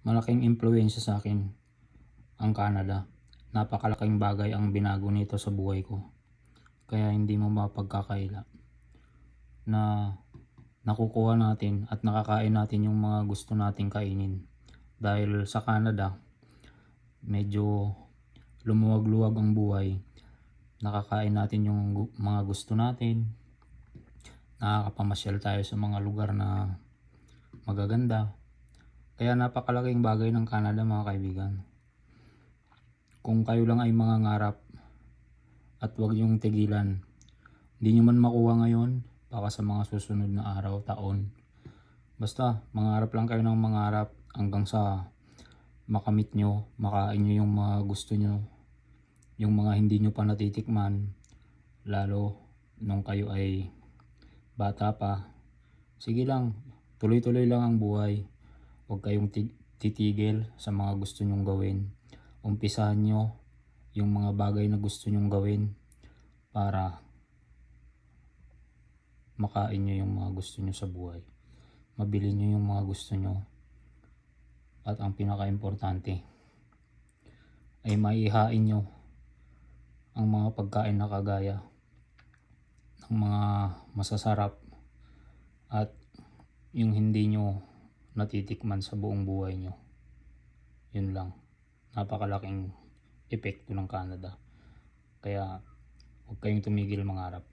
malaking impluensya sa akin ang Canada. Napakalaking bagay ang binago nito sa buhay ko. Kaya hindi mo mapagkakaila na nakukuha natin at nakakain natin yung mga gusto nating kainin. Dahil sa Canada, medyo lumuwag-luwag ang buhay. Nakakain natin yung mga gusto natin. Nakakapamasyal tayo sa mga lugar na magaganda. Kaya napakalaking bagay ng Canada mga kaibigan. Kung kayo lang ay mga ngarap at huwag yung tigilan. Hindi nyo man makuha ngayon, baka sa mga susunod na araw, taon. Basta, mangarap lang kayo ng mangarap hanggang sa makamit nyo, makain nyo yung mga gusto nyo, yung mga hindi nyo pa natitikman, lalo nung kayo ay bata pa. Sige lang, tuloy-tuloy lang ang buhay. Huwag kayong ti- titigil sa mga gusto nyong gawin. Umpisahan nyo yung mga bagay na gusto nyong gawin para makain nyo yung mga gusto nyo sa buhay. Mabili nyo yung mga gusto nyo. At ang pinaka-importante ay maihain nyo ang mga pagkain na kagaya ng mga masasarap at yung hindi nyo natitikman sa buong buhay nyo. Yun lang. Napakalaking epekto ng Canada. Kaya huwag kayong tumigil mangarap.